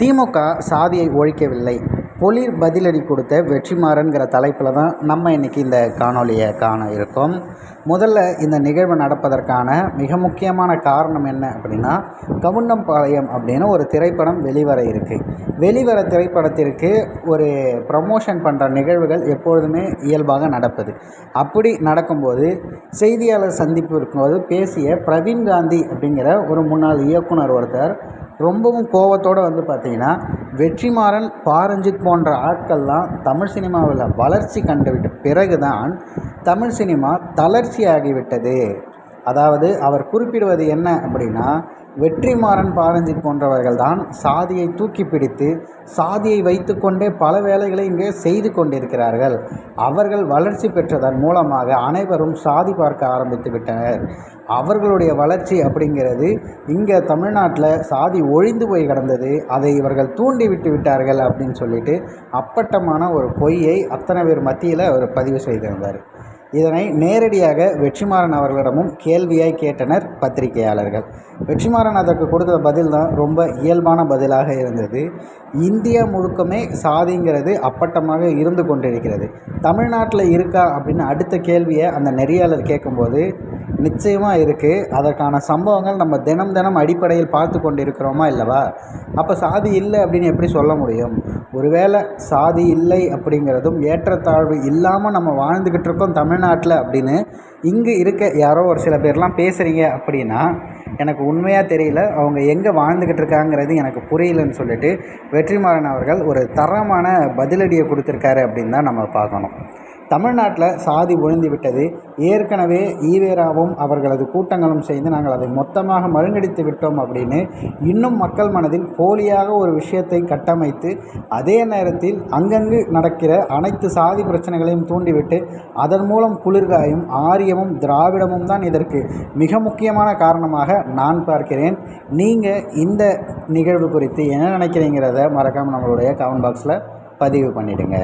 திமுக சாதியை ஒழிக்கவில்லை. பொலிர் பதிலடி கொடுத்த வெற்றிமாறன்கிற தலைப்பில் தான் நம்ம இன்றைக்கி இந்த காணொலியை காண இருக்கோம். முதல்ல இந்த நிகழ்வு நடப்பதற்கான மிக முக்கியமான காரணம் என்ன அப்படின்னா கவுண்டம்பாளையம் அப்படின்னு ஒரு திரைப்படம் வெளிவர இருக்குது வெளிவர திரைப்படத்திற்கு ஒரு ப்ரமோஷன் பண்ணுற நிகழ்வுகள் எப்பொழுதுமே இயல்பாக நடப்பது. அப்படி நடக்கும்போது செய்தியாளர் சந்திப்பு இருக்கும்போது பேசிய பிரவீன் காந்தி அப்படிங்கிற ஒரு முன்னாள் இயக்குனர் ஒருத்தர் ரொம்பவும் கோவத்தோடு வந்து பார்த்தீங்கன்னா வெற்றிமாறன் பாரஞ்சித் போன்ற ஆட்கள்லாம் தமிழ் சினிமாவில் வளர்ச்சி கண்டுவிட்ட பிறகுதான் தமிழ் சினிமா தளர்ச்சி ஆகிவிட்டது அதாவது அவர் குறிப்பிடுவது என்ன அப்படின்னா வெற்றிமாறன் பாரஞ்சி போன்றவர்கள் தான் சாதியை தூக்கி பிடித்து சாதியை வைத்துக்கொண்டே பல வேலைகளை இங்கே செய்து கொண்டிருக்கிறார்கள். அவர்கள் வளர்ச்சி பெற்றதன் மூலமாக அனைவரும் சாதி பார்க்க ஆரம்பித்து விட்டனர். அவர்களுடைய வளர்ச்சி அப்படிங்கிறது இங்கே தமிழ்நாட்டில் சாதி ஒழிந்து போய் கிடந்தது. அதை இவர்கள் தூண்டி விட்டு விட்டார்கள் அப்படின்னு சொல்லிட்டு அப்பட்டமான ஒரு பொய்யை அத்தனை பேர் மத்தியில் அவர் பதிவு செய்திருந்தார். இதனை நேரடியாக வெற்றிமாறன் அவர்களிடமும் கேள்வியாய் கேட்டனர் பத்திரிகையாளர்கள். வெற்றிமாறன் அதற்கு கொடுத்த பதில் தான் ரொம்ப இயல்பான பதிலாக இருந்தது. இந்தியா முழுக்கமே சாதிங்கிறது அப்பட்டமாக இருந்து கொண்டிருக்கிறது. தமிழ்நாட்டில் இருக்கா அப்படின்னு அடுத்த கேள்வியை அந்த நெறியாளர் கேட்கும்போது நிச்சயமாக இருக்குது அதற்கான சம்பவங்கள் நம்ம தினம் தினம் அடிப்படையில் பார்த்து கொண்டு இருக்கிறோமா இல்லவா? அப்போ சாதி இல்லை அப்படின்னு எப்படி சொல்ல முடியும்? ஒருவேளை சாதி இல்லை அப்படிங்கிறதும் ஏற்றத்தாழ்வு இல்லாமல் நம்ம வாழ்ந்துக்கிட்டு இருக்கோம் தமிழ்நாட்டில் அப்படின்னு இங்கே இருக்க யாரோ ஒரு சில பேர்லாம் பேசுகிறீங்க அப்படின்னா எனக்கு உண்மையாக தெரியல. அவங்க எங்கே வாழ்ந்துக்கிட்டு இருக்காங்கிறது எனக்கு புரியலன்னு சொல்லிட்டு வெற்றிமாறன் அவர்கள் ஒரு தரமான பதிலடியை கொடுத்துருக்காரு அப்படின்னு தான் நம்ம பார்க்கணும். தமிழ்நாட்டில் சாதி ஒழிந்து விட்டது. ஏற்கனவே ஈவேராவும் அவர்களது கூட்டங்களும் செய்து நாங்கள் அதை மொத்தமாக மருங்கடித்து விட்டோம் அப்படின்னு இன்னும் மக்கள் மனதில் போலியாக ஒரு விஷயத்தை கட்டமைத்து அதே நேரத்தில் அங்கங்கு நடக்கிற அனைத்து சாதி பிரச்சனைகளையும் தூண்டிவிட்டு அதன் மூலம் குளிர்காயும் ஆரியமும் திராவிடமும் தான் இதற்கு மிக முக்கியமான காரணமாக நான் பார்க்கிறேன். நீங்கள் இந்த நிகழ்வு குறித்து என்ன நினைக்கிறீங்கிறத மறக்காமல் நம்மளுடைய கமெண்ட் பாக்ஸில் பதிவு பண்ணிவிடுங்க